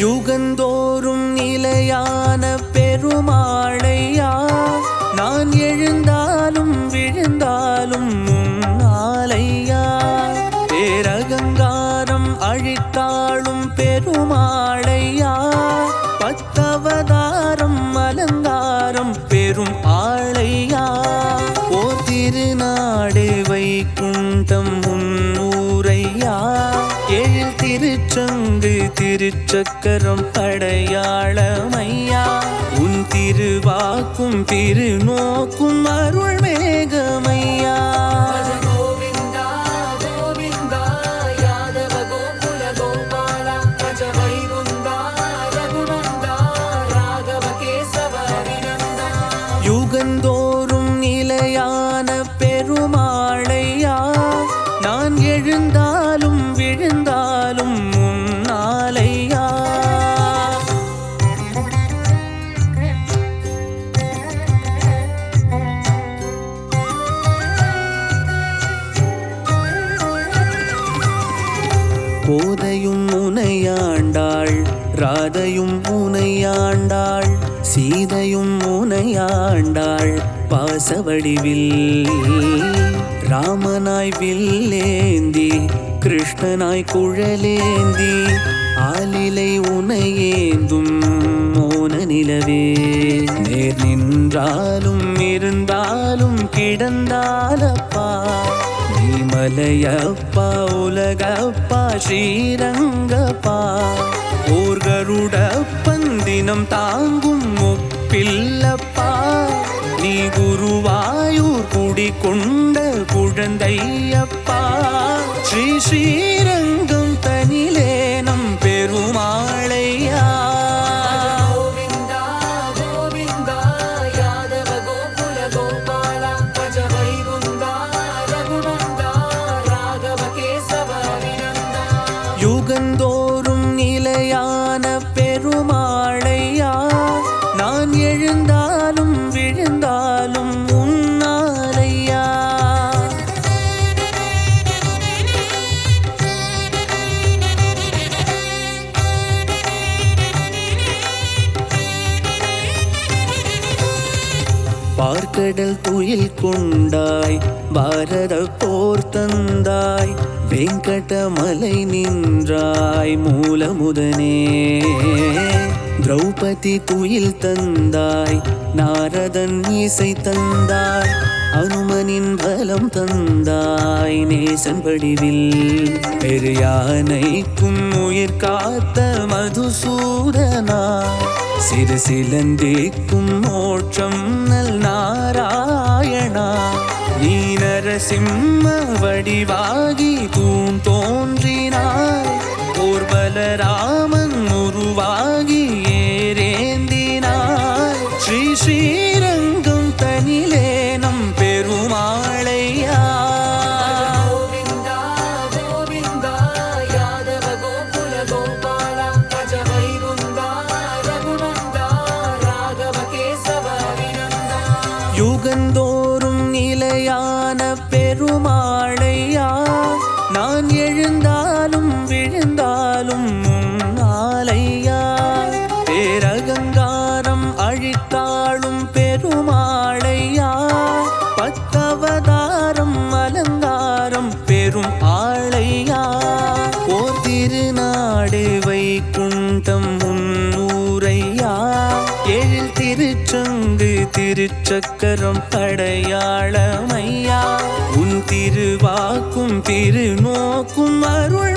யுகந்தோறும் நிலையான பெருமாளையா? நான் எழுந்தாலும் விழுந்தாலும் முன்னாலையா பேரகங்காரம் அழித்தாளும் பெருமாளையா திருச்சக்கரம் அடையாளமையா உன் திருவாக்கும் திரு கோதையும் முனையாண்டாள் ராதையும் முனையாண்டாள் சீதையும் முனையாண்டாள் பாசவடிவில் ராமனாய் வில்லேந்தி கிருஷ்ணனாய் குழலேந்தி ஆலிலை உனையேந்தும் மோன நிலவே. நேர் நின்றாலும் இருந்தாலும் கிடந்தாலப்பா மலையப்பா உலகப்பா ஸ்ரீரங்கப்பா. ஊர்கருட பந்தினம் தாங்கும் முப்பில்லப்பா நீ குருவாயூர் குடி கொண்ட குழந்தையப்பா. ஸ்ரீ ஸ்ரீரங்கம் பார்க்கடல் துயில் கொண்டாய் பாரத போர் தந்தாய் வெங்கடமலை நின்றாய் மூலமுதனே. திரௌபதி துயில் தந்தாய் நாரதன் இசை தந்தாய் அனுமனின் பலம் தந்தாய் நேசன் வடிவில். பெரியானைக்கும் உயிர் காத்த மதுசூதனாய் சிறு சிலந்திக்கும் மோட்சம் நல் நாராயணா நீ நரசிம்ம வடிவாகி தூண் தோன்றினாய் ஓர் பலராமன் உருவாகி ஏரேந்தினாய் ஸ்ரீ ஸ்ரீரங்கம் தனிலேனம் எழுந்தாலும் விழுந்தாலும் முன்னாலையா பேரகங்காரம் அழித்தாளும் பெருமாளையா? பத்தவதாரம் அலங்காரம் பெரும் ஆளையா? ஓர் திருநாடு வைக்குண்டம் முன்னூரையா எழில் திருச்சங்கு திருச்சக்கரம் படையாளமை திருவாக்கும் திருநோக்கும் அருள்